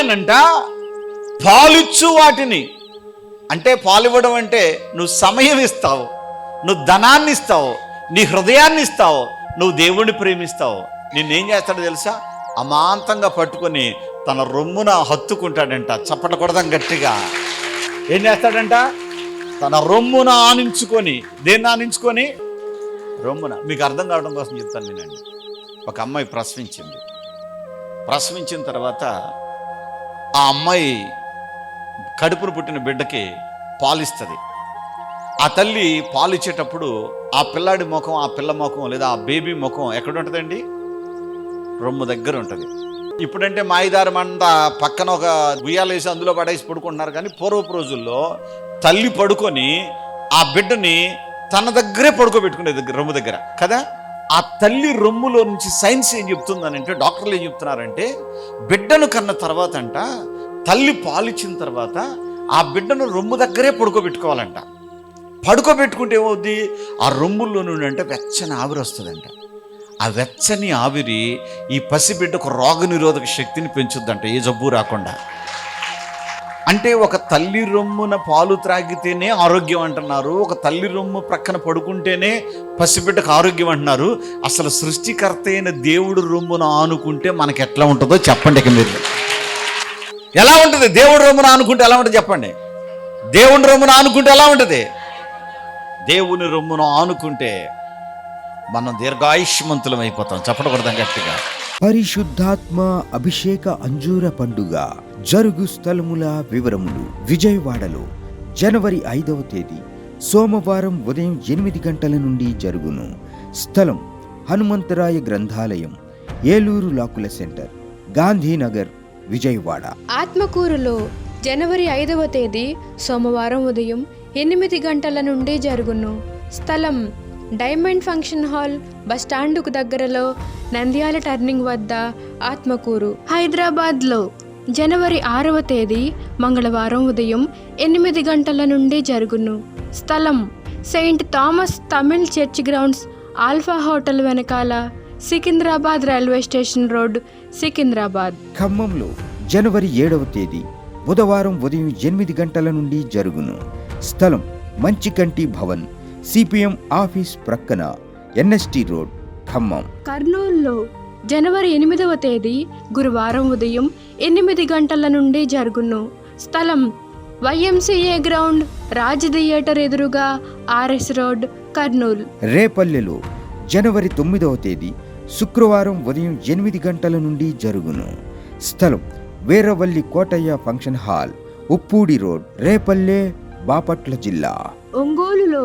ఆయనంట పాలిచ్చు వాటిని. అంటే పాలివ్వడం అంటే నువ్వు సమయం ఇస్తావు నువ్వు ధనాన్ని ఇస్తావు నీ హృదయాన్ని ఇస్తావు నువ్వు దేవుణ్ణి ప్రేమిస్తావు. నిన్నేం చేస్తాడో తెలుసా? అమాంతంగా పట్టుకొని తన రొమ్మున హత్తుకుంటాడంట చప్పట కొడదాం గట్టిగా. ఏం చేస్తాడంట? తన రొమ్మున ఆనించుకొని దేన్ని ఆనించుకొని? రొమ్మున. మీకు అర్థం కావడం కోసం చెప్తాను నేనండి. ఒక అమ్మాయి ప్రసవించింది ప్రసవించిన తర్వాత ఆ అమ్మాయి కడుపును పుట్టిన బిడ్డకి పాలిస్తుంది. ఆ తల్లి పాలిచ్చేటప్పుడు ఆ పిల్లాడి ముఖం ఆ పిల్ల ముఖం లేదా ఆ బేబీ ముఖం ఎక్కడ ఉంటుందండి రొమ్ము దగ్గర ఉంటుంది ఇప్పుడంటే మాయిదారం అంతా పక్కన ఒక ఉయ్యాలేసి అందులో పడేసి పడుకుంటున్నారు కానీ పూర్వపు రోజుల్లో తల్లి పడుకొని ఆ బిడ్డని తన దగ్గరే పడుకోబెట్టుకునేది దగ్గర రొమ్ము దగ్గర కదా? ఆ తల్లి రొమ్ములో నుంచి సైన్స్ ఏం చెప్తుందనంటే డాక్టర్లు ఏం చెప్తున్నారంటే బిడ్డను కన్న తర్వాత అంట తల్లి పాలిచ్చిన తర్వాత ఆ బిడ్డను రొమ్ము దగ్గరే పడుకోబెట్టుకోవాలంట. పడుకోబెట్టుకుంటే ఏమవుద్ది? ఆ రొమ్ముల్లో నుండి అంటే వెచ్చని ఆవిరి వస్తుందంట. ఆ వెచ్చని ఆవిరి ఈ పసిబిడ్డకు రోగనిరోధక శక్తిని పెంచుద్దంట. ఏ జబ్బు రాకుండా. అంటే ఒక తల్లి రొమ్మున పాలు త్రాగితేనే ఆరోగ్యం అంటున్నారు ఒక తల్లి రొమ్ము ప్రక్కన పడుకుంటేనే పసిబిడ్డకు ఆరోగ్యం అంటున్నారు. అసలు సృష్టికర్త అయిన దేవుడు రొమ్మున ఆనుకుంటే మనకి ఎట్లా ఉంటుందో చెప్పండి ఇక మీరు. ఎలా ఉంటుంది? దేవుడు రొమ్మున ఆనుకుంటే ఎలా ఉంటుంది చెప్పండి. దేవుని రొమ్మున ఆనుకుంటే ఎలా ఉంటుంది? దేవుని రొమ్మున ఆనుకుంటే మనం దీర్ఘాయుష్మంతులం అయిపోతాం. చెప్పకూడదాం గట్టిగా. పరిశుద్ధాత్మ అభిషేక అంజూర పండుగ జరుగు స్థలముల వివరములు. విజయవాడలో జనవరి ఐదవ తేదీ సోమవారం ఉదయం ఎనిమిది గంటల నుండి జరుగును. స్థలం హనుమంతరాయ గ్రంథాలయం ఏలూరు లాకుల సెంటర్ గాంధీనగర్ విజయవాడ. ఆత్మకూరులో జనవరి ఐదవ తేదీ సోమవారం ఉదయం ఎనిమిది గంటల నుండి జరుగును. స్థలం డైమండ్ ఫంక్షన్ హాల్ బస్టాండుకు దగ్గరలో నంద్యాల టర్నింగ్ వద్ద ఆత్మకూరు. హైదరాబాద్లో జనవరి ఆరవ తేదీ మంగళవారం ఉదయం ఎనిమిది గంటల నుండి జరుగును. స్థలం saint Thomas Tamil church grounds alpha hotel వెనకాల Secunderabad railway station road Secunderabad. ఖమ్మంలో జనవరి ఏడవ తేదీ బుధవారం ఉదయం ఎనిమిది గంటల నుండి జరుగును. స్థలం మంచికంటి భవన్ సిపిఎం ఆఫీస్ ప్రక్కన ఎన్ఎస్టి రోడ్. ఖమ్మం. కర్నూలులో జనవరి ఎనిమిదవ తేదీ గురువారం ఉదయం ఎనిమిది గంటల నుండి జరుగును. స్థలం వైఎంసీఏ గ్రౌండ్ రాజ్ థియేటర్ ఎదురుగా ఆర్ఎస్ రోడ్ కర్నూలు. రేపల్లెలో జనవరి తొమ్మిదవ తేదీ శుక్రవారం ఉదయం ఎనిమిది గంటల నుండి జరుగును. స్థలం Veeravalli Kotaiah function hall Uppudi road Repalle Bapatla జిల్లా. ఒంగోలులో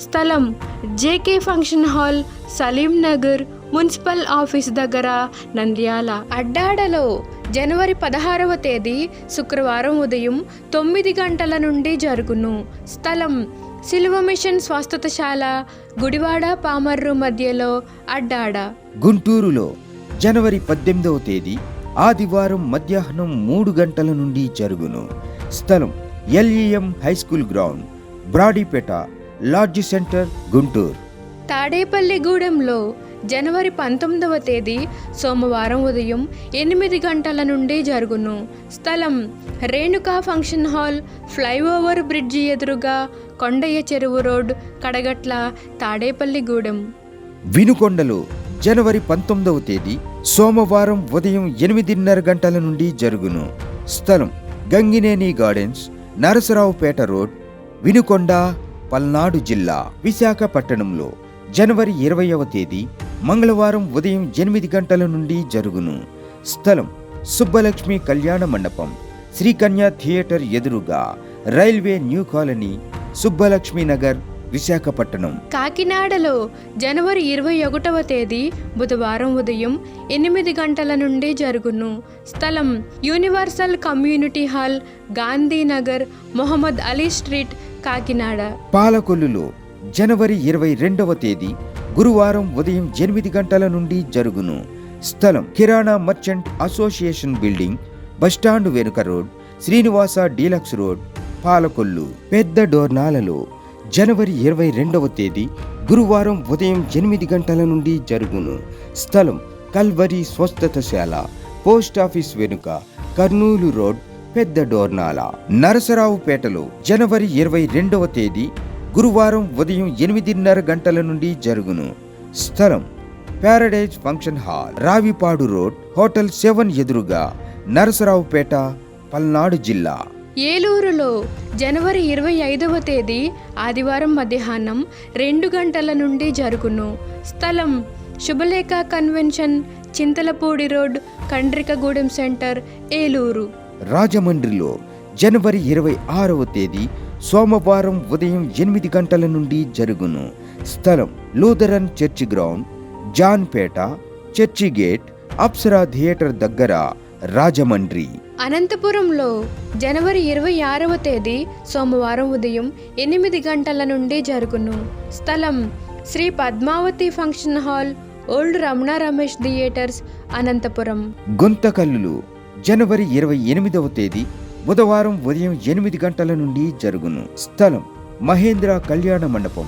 స్థలం JK function hall Saleem Nagar municipal office దగ్గర నంద్యాల. అడ్డాడలో జనవరి పదహారవ తేదీ శుక్రవారం ఉదయం తొమ్మిది గంటల నుండి జరుగును. స్థలం సిలువ మిషన్ స్వస్థతశాల గుడివాడ పామర్రు మధ్యలో అడ్డాడ. గుంటూరులో జనవరి పద్దెనిమిదవ తేదీ ఆదివారం మధ్యాహ్నం మూడు గంటల నుండి జరుగును. స్థలం LEM high school ground Brodipet lodge centre Guntur. తాడేపల్లిగూడెంలో జనవరి పంతొమ్మిదవ తేదీ సోమవారం ఉదయం ఎనిమిది గంటల నుండి జరుగును. స్థలం Renuka function hall flyover bridge ఎదురుగా కొండయ్య చెరువు రోడ్ కడగట్ల తాడేపల్లిగూడెం వినుకొండలో జనవరి పంతొమ్మిదవ తేదీ సోమవారం ఉదయం ఎనిమిదిన్నర గంటల నుండి జరుగును. స్థలం గంగినేని గార్డెన్స్ నరసరావుపేట రోడ్ వినుకొండ పల్నాడు జిల్లా విశాఖపట్టణంలో జనవరి ఇరవయవ తేదీ మంగళవారం ఉదయం ఎనిమిది గంటల నుండి జరుగును. స్థలం సుబ్బలక్ష్మి కళ్యాణ మండపం శ్రీకన్య థియేటర్ ఎదురుగా railway new colony Subbalakshmi Nagar Visakhapatnam కాకినాడలో జనవరి ఇరవై ఒకటవ తేదీ బుధవారం ఉదయం ఎనిమిది గంటల నుండి జరుగును. స్థలం universal community hall Gandhinagar Mohammed Ali street Kakinada. పాలకొల్లులో జనవరి ఇరవై రెండవ తేదీ గురువారం ఉదయం ఎనిమిది గంటల నుండి జరుగును. స్థలం కిరాణా merchant association building bus stand వెనుక road Srinivasa deluxe road Palakollu. పెద్ద డోర్నాలలో జనవరి ఇరవై రెండవ తేదీ గురువారం ఉదయం ఎనిమిది గంటల నుండి జరుగును. స్థలం కల్వరి స్వస్థతశాల పోస్ట్ ఆఫీస్ వెనుక కర్నూలు రోడ్ పెద్ద డోర్నాల. నరసరావుపేటలో జనవరి ఇరవై రెండవ తేదీ గురువారం ఉదయం ఎనిమిదిన్నర గంటల నుండి జరుగును. స్థలం paradise function hall Ravipadu road hotel seven ఎదురుగా నరసరావుపేట పల్నాడు జిల్లా. ఏలూరులో జనవరి ఇరవై ఐదవ తేదీ ఆదివారం మధ్యాహ్నం రెండు గంటల నుండి జరుగును. స్థలం Shubhalekha convention Chintalapudi road Kandrikagudem centre Eluru. రాజమండ్రిలో జనవరి ఇరవై ఆరవ తేదీ సోమవారం ఉదయం ఎనిమిది గంటల నుండి జరుగును. స్థలం Lutheran church ground Janpet church gate Apsara theatre దగ్గర రాజమండ్రి. అనంతపురంలో జనవరి ఇరవై ఆరవ తేదీ సోమవారం ఉదయం ఎనిమిది గంటల నుండి జరుగును. స్థలం Sri Padmavathi function hall old Ramana Ramesh theatres Anantapur. గుంతకల్లులు జనవరి ఇరవై ఎనిమిదవ తేదీ బుధవారం ఉదయం ఎనిమిది గంటల నుండి జరుగును. స్థలం మహేంద్ర కళ్యాణ మండపం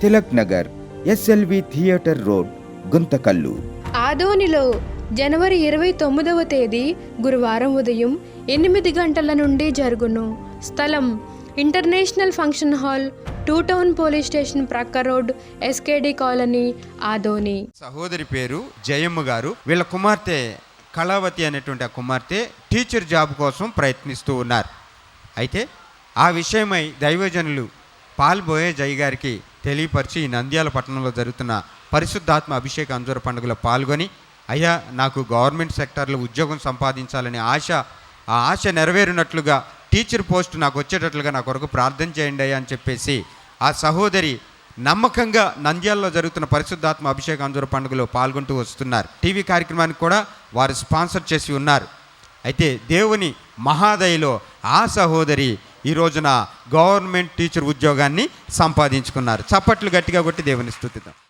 Tilak Nagar SLV theatre road Guntakal. ఆదోనిలో జనవరి ఇరవై తొమ్మిదవ తేదీ గురువారం ఉదయం ఎనిమిది గంటల నుండి జరుగును. స్థలం international function hall two town police station ప్రక్క రోడ్ ఎస్కేడి కాలనీ ఆదోని. సహోదరి పేరు జయమ్మ గారు. వీళ్ళ కుమార్తె కళావతి అనేటువంటి ఆ కుమార్తె టీచర్ జాబ్ కోసం ప్రయత్నిస్తూ ఉన్నారు. అయితే ఆ విషయమై దైవజనులు పాల్బోయే జయ్ గారికి తెలియపరిచి నంద్యాల పట్టణంలో జరుగుతున్న పరిశుద్ధాత్మ అభిషేక అంజూర పండుగలో పాల్గొని అయ్యా నాకు గవర్నమెంట్ సెక్టార్లో ఉద్యోగం సంపాదించాలనే ఆశ ఆ ఆశ నెరవేరినట్లుగా టీచర్ పోస్ట్ నాకు వచ్చేటట్లుగా నా కొరకు ప్రార్థన చేయండి అని చెప్పేసి ఆ సహోదరి నమ్మకంగా నంద్యాలలో జరుగుతున్న పరిశుద్ధాత్మ అభిషేక పండుగలో పాల్గొంటూ వస్తున్నారు. టీవీ కార్యక్రమానికి కూడా వారు స్పాన్సర్ చేసి ఉన్నారు. అయితే దేవుని మహాదయలో ఆ సహోదరి ఈ రోజున గవర్నమెంట్ టీచర్ ఉద్యోగాన్ని సంపాదించుకున్నారు. చప్పట్లు గట్టిగా కొట్టి దేవుని స్థుతిద్దాం.